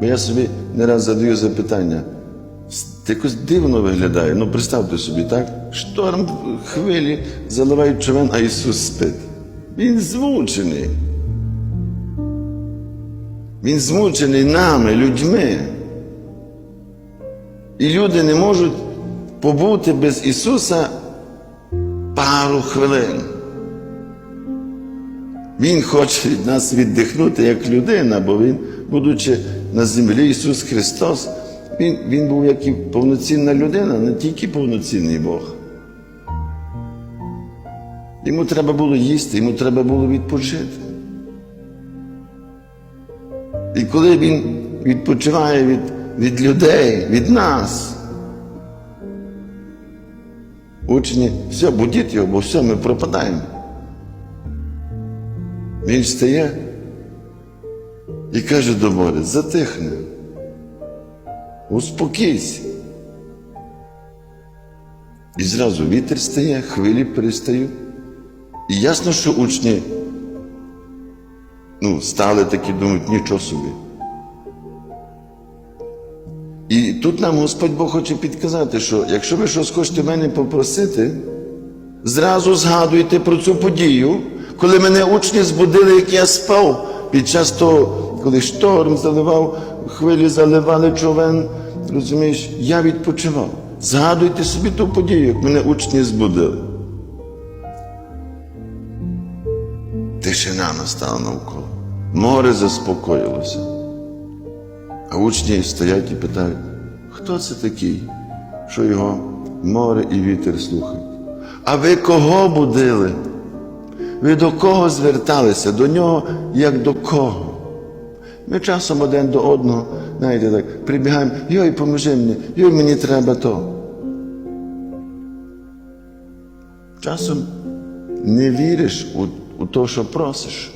Бо я собі не раз задаю запитання. Якось дивно виглядає. Ну, представте собі, так? Шторм, хвилі заливають човен, а Ісус спить. Він змучений. Він змучений нами, людьми. І люди не можуть побути без Ісуса пару хвилин. Він хоче від нас віддихнути як людина, бо Він, будучи на землі, Ісус Христос, Він, він був як і повноцінна людина, не тільки повноцінний Бог. Йому треба було їсти, йому треба було відпочити. І коли він відпочиває від, від людей, від нас, учні, все, будіть його, бо все, ми пропадаємо. Він встає і каже до моря, затихни, успокійся. І зразу вітер стає, хвилі перестають. І ясно, що учні ну, стали такі, думають, нічого собі. І тут нам Господь Бог хоче підказати, що якщо ви щось хочете мене попросити, зразу згадуйте про цю подію, коли мене учні збудили, як я спав, під час того, коли шторм заливав, хвилі заливали човен, розумієш, я відпочивав. Згадуйте собі ту подію, як мене учні збудили. Тишина настала навколо. Море заспокоїлося. А учні стоять і питають, хто це такий, що його море і вітер слухають? А ви кого будили? Ви до кого зверталися? До нього як до кого? Ми часом один до одного, знаєте, так, прибігаємо, йой, поможи мені, йой, мені треба то. Часом не віриш у, у те, що просиш.